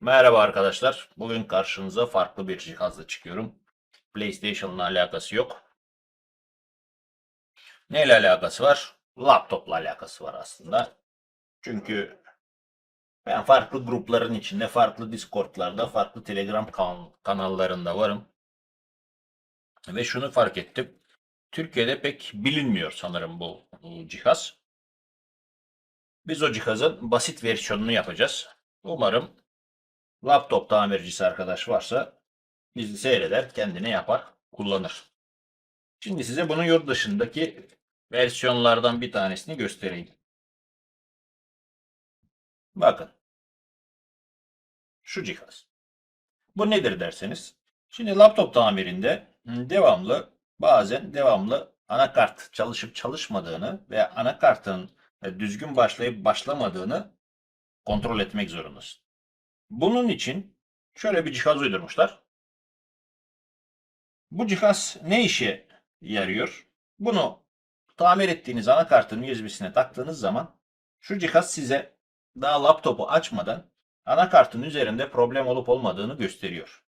Merhaba arkadaşlar. Bugün karşınıza farklı bir cihazla çıkıyorum. PlayStation'la alakası yok. Neyle alakası var? Laptopla alakası var aslında. Çünkü ben farklı grupların içinde, farklı Discord'larda, farklı Telegram kan- kanallarında varım. Ve şunu fark ettim. Türkiye'de pek bilinmiyor sanırım bu, bu cihaz. Biz o cihazın basit versiyonunu yapacağız. Umarım laptop tamircisi arkadaş varsa bizi seyreder, kendine yapar, kullanır. Şimdi size bunun yurt dışındaki versiyonlardan bir tanesini göstereyim. Bakın. Şu cihaz. Bu nedir derseniz. Şimdi laptop tamirinde devamlı bazen devamlı anakart çalışıp çalışmadığını ve anakartın düzgün başlayıp başlamadığını kontrol etmek zorundasın. Bunun için şöyle bir cihaz uydurmuşlar. Bu cihaz ne işe yarıyor? Bunu tamir ettiğiniz anakartın USB'sine taktığınız zaman şu cihaz size daha laptopu açmadan anakartın üzerinde problem olup olmadığını gösteriyor.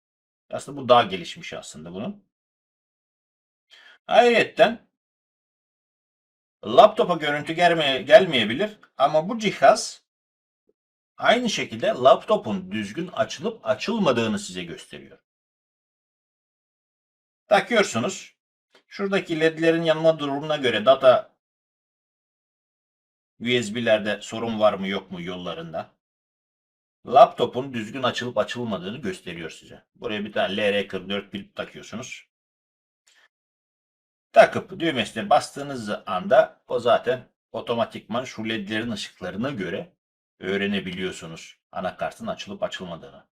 Aslında bu daha gelişmiş aslında bunun. Ayrıca laptopa görüntü gelmeye, gelmeyebilir ama bu cihaz aynı şekilde laptopun düzgün açılıp açılmadığını size gösteriyor. Takıyorsunuz. Şuradaki ledlerin yanma durumuna göre data USB'lerde sorun var mı yok mu yollarında. Laptopun düzgün açılıp açılmadığını gösteriyor size. Buraya bir tane LR44 pil takıyorsunuz. Takıp düğmesine bastığınız anda o zaten otomatikman şu ledlerin ışıklarına göre öğrenebiliyorsunuz anakartın açılıp açılmadığını.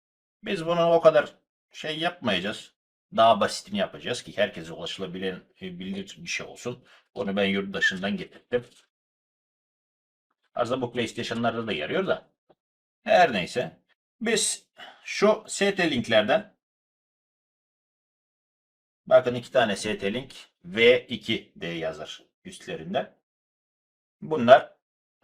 Biz bunu o kadar şey yapmayacağız. Daha basitini yapacağız ki herkese ulaşılabilen bilir bir şey olsun. Onu ben yurt dışından getirdim. Aslında bu PlayStation'larda da yarıyor da. Her neyse. Biz şu ST linklerden bakın iki tane ST link V2 diye yazar üstlerinde. Bunlar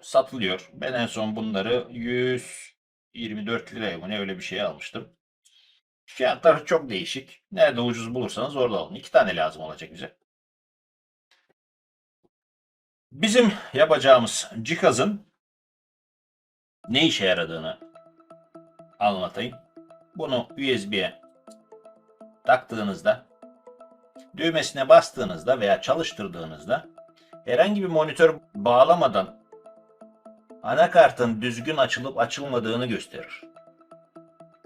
satılıyor. Ben en son bunları 124 liraya mı ne öyle bir şey almıştım. Fiyatları çok değişik. Nerede ucuz bulursanız orada alın. İki tane lazım olacak bize. Bizim yapacağımız cihazın ne işe yaradığını anlatayım. Bunu USB'ye taktığınızda düğmesine bastığınızda veya çalıştırdığınızda herhangi bir monitör bağlamadan anakartın düzgün açılıp açılmadığını gösterir.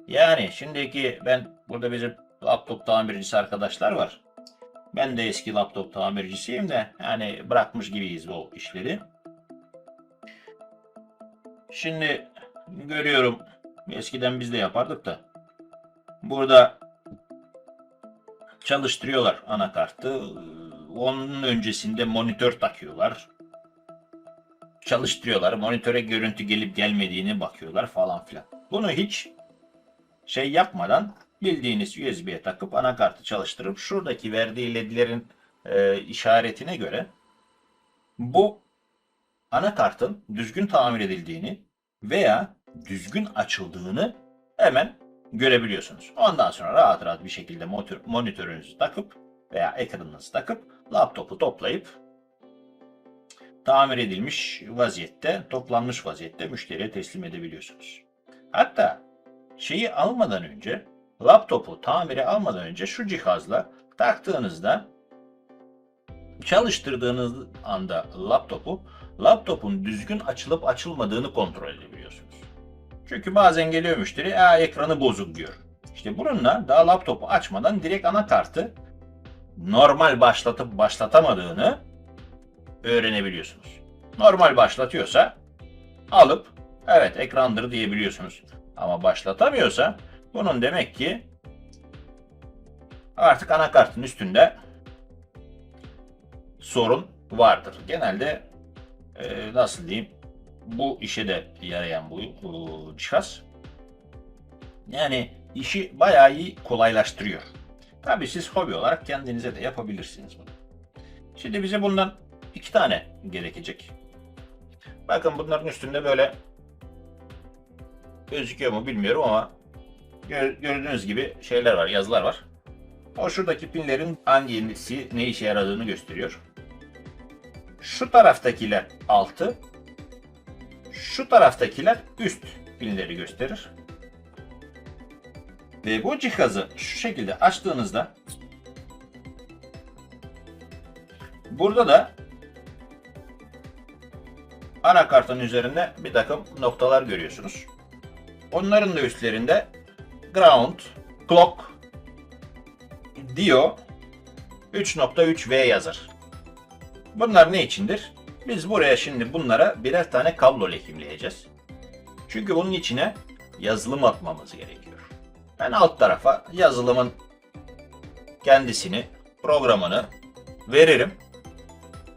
Yani şimdiki ben burada bizim laptop tamircisi arkadaşlar var. Ben de eski laptop tamircisiyim de yani bırakmış gibiyiz bu işleri. Şimdi görüyorum eskiden biz de yapardık da burada çalıştırıyorlar anakartı. Onun öncesinde monitör takıyorlar. Çalıştırıyorlar. Monitöre görüntü gelip gelmediğini bakıyorlar falan filan. Bunu hiç şey yapmadan bildiğiniz USB'ye takıp anakartı çalıştırıp şuradaki verdiği ledlerin e, işaretine göre bu anakartın düzgün tamir edildiğini veya düzgün açıldığını hemen görebiliyorsunuz. Ondan sonra rahat rahat bir şekilde monitör, monitörünüzü takıp veya ekranınızı takıp laptopu toplayıp tamir edilmiş vaziyette, toplanmış vaziyette müşteriye teslim edebiliyorsunuz. Hatta şeyi almadan önce, laptopu tamire almadan önce şu cihazla taktığınızda çalıştırdığınız anda laptopu, laptopun düzgün açılıp açılmadığını kontrol edebiliyorsunuz. Çünkü bazen geliyor müşteri, Aa, ekranı bozuk diyor. İşte bununla daha laptopu açmadan direkt anakartı normal başlatıp başlatamadığını öğrenebiliyorsunuz. Normal başlatıyorsa alıp evet ekrandır diyebiliyorsunuz. Ama başlatamıyorsa bunun demek ki artık anakartın üstünde sorun vardır. Genelde e, nasıl diyeyim bu işe de yarayan bu, bu cihaz. Yani işi bayağı iyi kolaylaştırıyor. Tabii siz hobi olarak kendinize de yapabilirsiniz bunu. Şimdi bize bundan iki tane gerekecek. Bakın bunların üstünde böyle gözüküyor mu bilmiyorum ama Gör- gördüğünüz gibi şeyler var, yazılar var. O şuradaki pinlerin hangisi ne işe yaradığını gösteriyor. Şu taraftakiler altı, şu taraftakiler üst pinleri gösterir. Ve bu cihazı şu şekilde açtığınızda burada da anakartın üzerinde bir takım noktalar görüyorsunuz. Onların da üstlerinde ground, clock, dio 3.3V yazar. Bunlar ne içindir? Biz buraya şimdi bunlara birer tane kablo lekimleyeceğiz. Çünkü bunun içine yazılım atmamız gerekiyor. Ben alt tarafa yazılımın kendisini, programını veririm.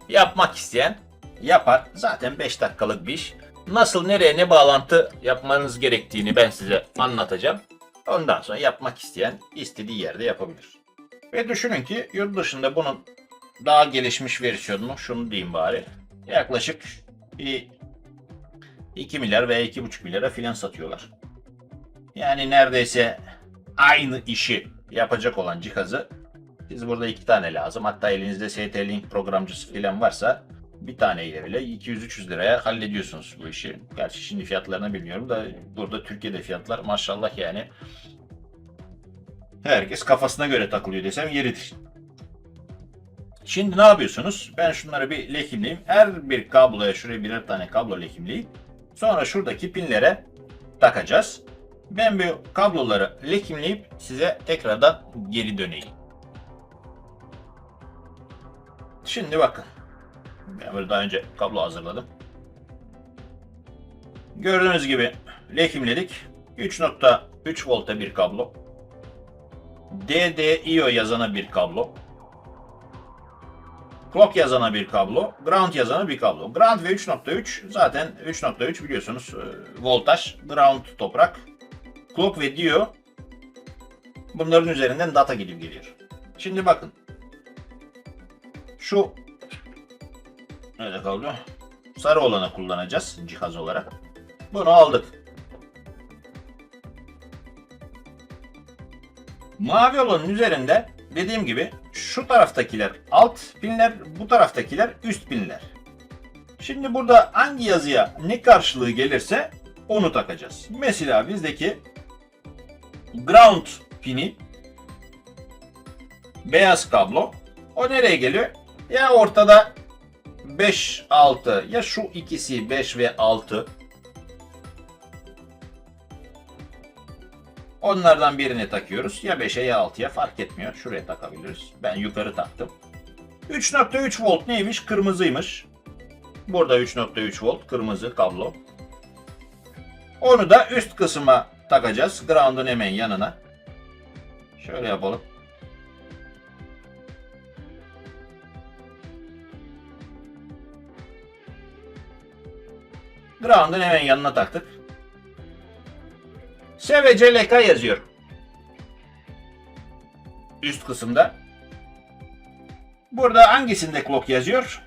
Yapmak isteyen yapar. Zaten 5 dakikalık bir iş. Nasıl, nereye, ne bağlantı yapmanız gerektiğini ben size anlatacağım. Ondan sonra yapmak isteyen istediği yerde yapabilir. Ve düşünün ki yurt dışında bunun daha gelişmiş versiyonunu şunu diyeyim bari. Yaklaşık bir 2 milyar veya 2,5 milyara filan satıyorlar. Yani neredeyse aynı işi yapacak olan cihazı biz burada iki tane lazım. Hatta elinizde ST-Link programcısı filan varsa bir taneyle bile 200-300 liraya hallediyorsunuz bu işi. Gerçi şimdi fiyatlarını bilmiyorum da burada Türkiye'de fiyatlar maşallah yani herkes kafasına göre takılıyor desem yeridir. Şimdi ne yapıyorsunuz? Ben şunları bir lekimleyeyim. Her bir kabloya şuraya birer tane kablo lekimleyip sonra şuradaki pinlere takacağız. Ben bu kabloları lekimleyip size tekrardan geri döneyim. Şimdi bakın. Ben böyle daha önce kablo hazırladım. Gördüğünüz gibi lekimledik. 3.3 volta bir kablo. DDIO yazana bir kablo. Clock yazana bir kablo. Ground yazana bir kablo. Ground ve 3.3 zaten 3.3 biliyorsunuz e, voltaj. Ground toprak. Clock ve Dio bunların üzerinden data gidip geliyor. Şimdi bakın. Şu nerede kaldı? Sarı olanı kullanacağız cihaz olarak. Bunu aldık. Mavi olanın üzerinde dediğim gibi şu taraftakiler alt pinler, bu taraftakiler üst pinler. Şimdi burada hangi yazıya ne karşılığı gelirse onu takacağız. Mesela bizdeki ground pini beyaz kablo. O nereye geliyor? Ya ortada 5 6 ya şu ikisi 5 ve 6 Onlardan birini takıyoruz. Ya 5'e ya 6'ya fark etmiyor. Şuraya takabiliriz. Ben yukarı taktım. 3.3 volt neymiş? Kırmızıymış. Burada 3.3 volt kırmızı kablo. Onu da üst kısma takacağız. Ground'un hemen yanına. Şöyle yapalım. Ground'un hemen yanına taktık. S ve CLK yazıyor. Üst kısımda. Burada hangisinde clock yazıyor?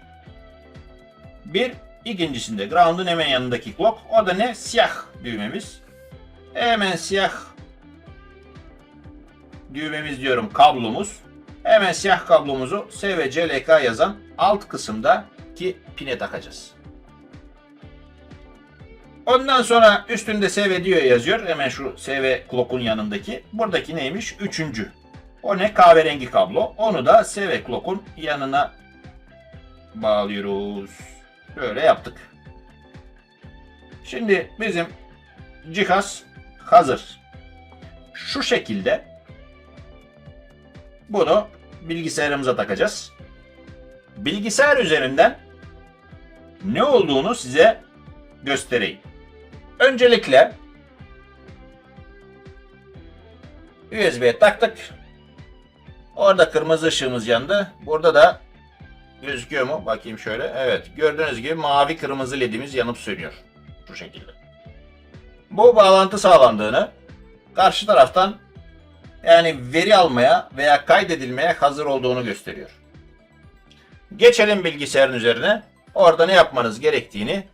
Bir, ikincisinde. Ground'un hemen yanındaki clock. O da ne? Siyah düğmemiz. Hemen siyah düğmemiz diyorum kablomuz. Hemen siyah kablomuzu S ve CLK yazan alt kısımdaki pine takacağız. Ondan sonra üstünde SV diyor yazıyor. Hemen şu SV clock'un yanındaki. Buradaki neymiş? Üçüncü. O ne? Kahverengi kablo. Onu da SV clock'un yanına bağlıyoruz. Böyle yaptık. Şimdi bizim cihaz hazır. Şu şekilde bunu bilgisayarımıza takacağız. Bilgisayar üzerinden ne olduğunu size göstereyim. Öncelikle USB'ye taktık. Orada kırmızı ışığımız yandı. Burada da gözüküyor mu? Bakayım şöyle. Evet. Gördüğünüz gibi mavi kırmızı ledimiz yanıp sönüyor. Şu şekilde. Bu bağlantı sağlandığını karşı taraftan yani veri almaya veya kaydedilmeye hazır olduğunu gösteriyor. Geçelim bilgisayarın üzerine. Orada ne yapmanız gerektiğini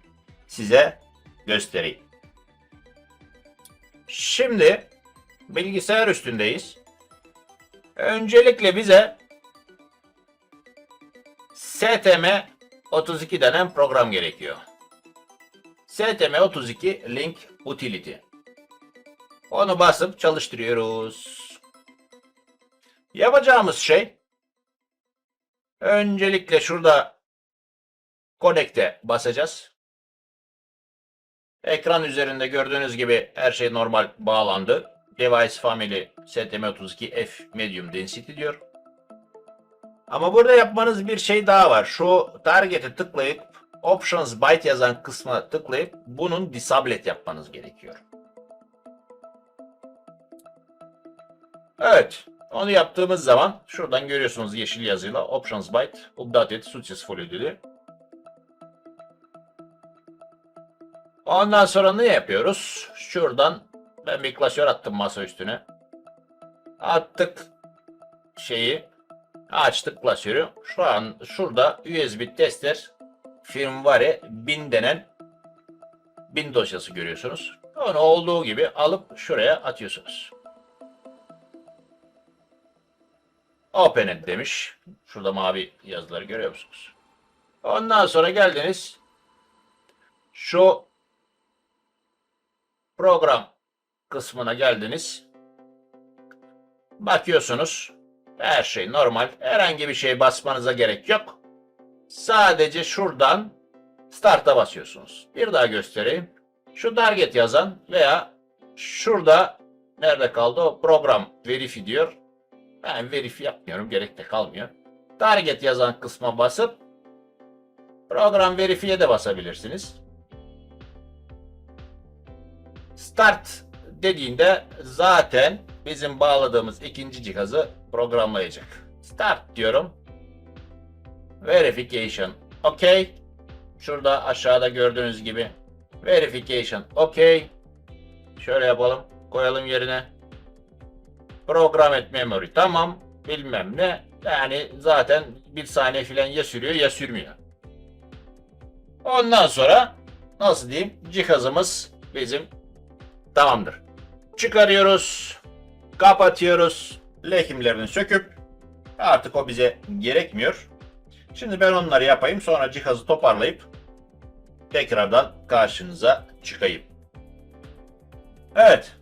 size göstereyim. Şimdi bilgisayar üstündeyiz. Öncelikle bize STM32 denen program gerekiyor. STM32 Link Utility. Onu basıp çalıştırıyoruz. Yapacağımız şey öncelikle şurada Connect'e basacağız. Ekran üzerinde gördüğünüz gibi her şey normal bağlandı. Device Family STM32F Medium Density diyor. Ama burada yapmanız bir şey daha var. Şu target'e tıklayıp Options Byte yazan kısma tıklayıp bunun disablet yapmanız gerekiyor. Evet. Onu yaptığımız zaman şuradan görüyorsunuz yeşil yazıyla Options Byte Updated Successfully dedi. Ondan sonra ne yapıyoruz? Şuradan ben bir klasör attım masa üstüne. Attık şeyi. Açtık klasörü. Şu an şurada USB tester firmware 1000 denen 1000 dosyası görüyorsunuz. Onu olduğu gibi alıp şuraya atıyorsunuz. Open demiş. Şurada mavi yazıları görüyor musunuz? Ondan sonra geldiniz. Şu program kısmına geldiniz. Bakıyorsunuz. Her şey normal. Herhangi bir şey basmanıza gerek yok. Sadece şuradan Start'a basıyorsunuz. Bir daha göstereyim. Şu target yazan veya şurada nerede kaldı o program verify diyor. Ben verify yapmıyorum. Gerek de kalmıyor. Target yazan kısma basıp program verify'e de basabilirsiniz. Start dediğinde zaten bizim bağladığımız ikinci cihazı programlayacak. Start diyorum. Verification OK. Şurada aşağıda gördüğünüz gibi Verification OK. Şöyle yapalım. Koyalım yerine. Program et memory tamam. Bilmem ne. Yani zaten bir saniye filan ya sürüyor ya sürmüyor. Ondan sonra nasıl diyeyim cihazımız bizim tamamdır. Çıkarıyoruz. Kapatıyoruz. Lehimlerini söküp artık o bize gerekmiyor. Şimdi ben onları yapayım sonra cihazı toparlayıp tekrardan karşınıza çıkayım. Evet.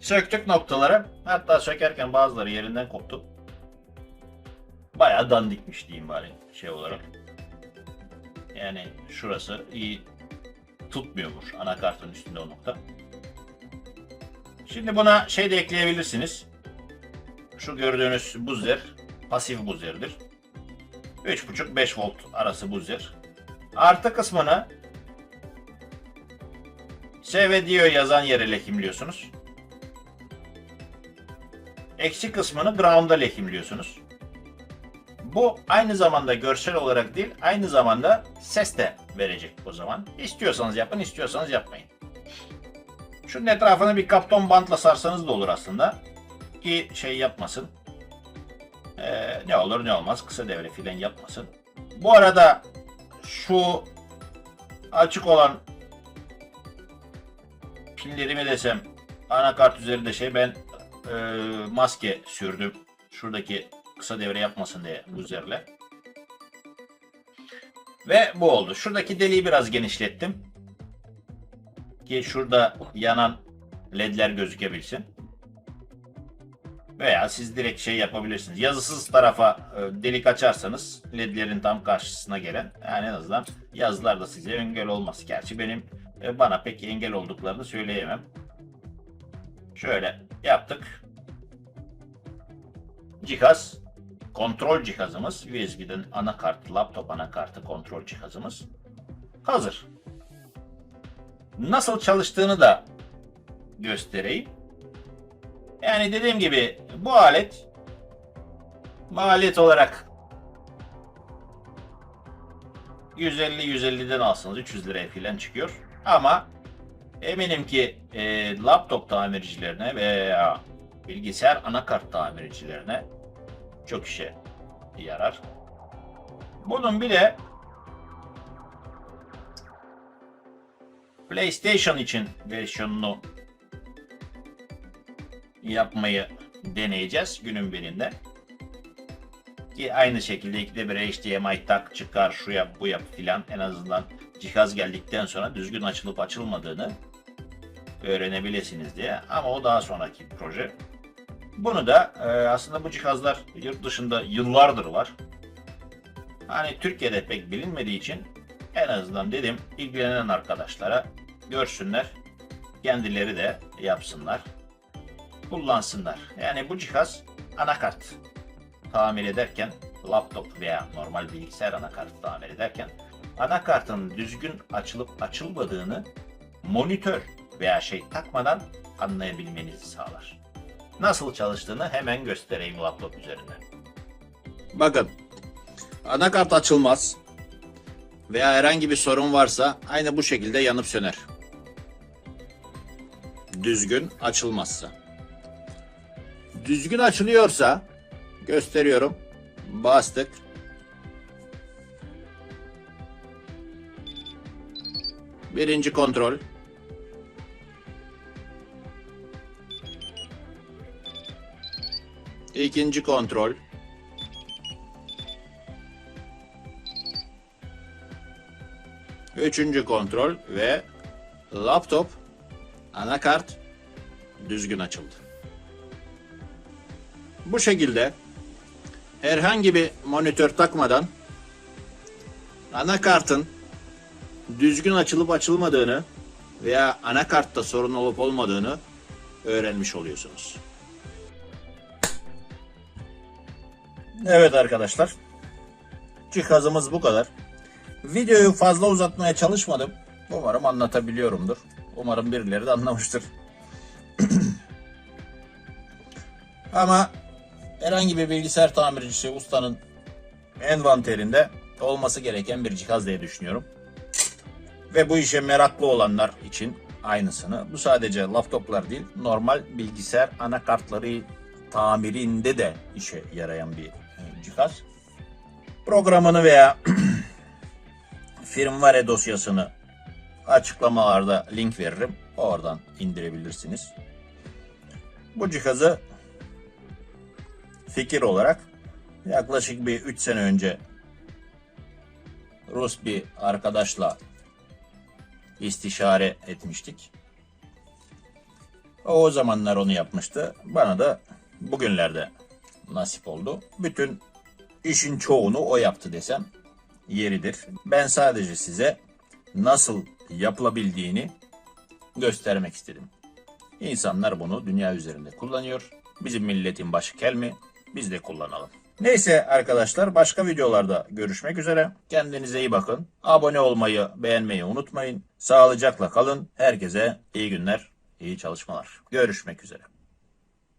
Söktük noktaları. Hatta sökerken bazıları yerinden koptu. Bayağı dandikmiş diyeyim bari şey olarak. Yani şurası iyi tutmuyormuş anakartın üstünde o nokta. Şimdi buna şey de ekleyebilirsiniz. Şu gördüğünüz buzzer pasif buzzer'dir. 3.5-5 volt arası buzzer. Artı kısmını SV diyor yazan yere lehimliyorsunuz. Eksi kısmını ground'a lehimliyorsunuz. Bu aynı zamanda görsel olarak değil, aynı zamanda ses de verecek o zaman. İstiyorsanız yapın, istiyorsanız yapmayın. Şunun etrafını bir kapton bantla sarsanız da olur aslında. Ki şey yapmasın. Ee, ne olur ne olmaz kısa devre filan yapmasın. Bu arada şu açık olan pillerimi desem anakart üzerinde şey ben e, maske sürdüm. Şuradaki kısa devre yapmasın diye bu üzerle. Ve bu oldu. Şuradaki deliği biraz genişlettim. Ki şurada yanan ledler gözükebilsin. Veya siz direkt şey yapabilirsiniz. Yazısız tarafa e, delik açarsanız ledlerin tam karşısına gelen yani en azından yazılar da size engel olmaz. Gerçi benim e, bana pek engel olduklarını söyleyemem. Şöyle yaptık. Cihaz kontrol cihazımız USB'den anakart, laptop anakartı kontrol cihazımız hazır. Nasıl çalıştığını da göstereyim. Yani dediğim gibi bu alet maliyet olarak 150-150'den alsanız 300 liraya falan çıkıyor. Ama eminim ki e, laptop tamircilerine veya bilgisayar anakart tamircilerine çok işe yarar. Bunun bir PlayStation için versiyonunu yapmayı deneyeceğiz günün birinde. Ki aynı şekilde ikide bir HDMI tak çıkar şu yap bu yap filan en azından cihaz geldikten sonra düzgün açılıp açılmadığını öğrenebilirsiniz diye. Ama o daha sonraki proje. Bunu da e, aslında bu cihazlar yurt dışında yıllardır var. Hani Türkiye'de pek bilinmediği için en azından dedim ilgilenen arkadaşlara görsünler. Kendileri de yapsınlar. Kullansınlar. Yani bu cihaz anakart tamir ederken laptop veya normal bilgisayar anakartı tamir ederken anakartın düzgün açılıp açılmadığını monitör veya şey takmadan anlayabilmenizi sağlar. Nasıl çalıştığını hemen göstereyim laptop üzerinden. Bakın anakart açılmaz veya herhangi bir sorun varsa aynı bu şekilde yanıp söner. Düzgün açılmazsa. Düzgün açılıyorsa gösteriyorum. Bastık. Birinci kontrol. İkinci kontrol. Üçüncü kontrol ve laptop anakart düzgün açıldı. Bu şekilde herhangi bir monitör takmadan anakartın düzgün açılıp açılmadığını veya anakartta sorun olup olmadığını öğrenmiş oluyorsunuz. Evet arkadaşlar. Cihazımız bu kadar. Videoyu fazla uzatmaya çalışmadım. Umarım anlatabiliyorumdur. Umarım birileri de anlamıştır. Ama herhangi bir bilgisayar tamircisi ustanın envanterinde olması gereken bir cihaz diye düşünüyorum. Ve bu işe meraklı olanlar için aynısını. Bu sadece laptoplar değil, normal bilgisayar anakartları tamirinde de işe yarayan bir e, cihaz. Programını veya firmware dosyasını açıklamalarda link veririm. Oradan indirebilirsiniz. Bu cihazı fikir olarak yaklaşık bir 3 sene önce Rus bir arkadaşla istişare etmiştik. O, o zamanlar onu yapmıştı. Bana da bugünlerde nasip oldu. Bütün işin çoğunu o yaptı desem yeridir. Ben sadece size nasıl yapılabildiğini göstermek istedim. İnsanlar bunu dünya üzerinde kullanıyor. Bizim milletin başı kel mi? Biz de kullanalım. Neyse arkadaşlar başka videolarda görüşmek üzere. Kendinize iyi bakın. Abone olmayı, beğenmeyi unutmayın. Sağlıcakla kalın. Herkese iyi günler, iyi çalışmalar. Görüşmek üzere.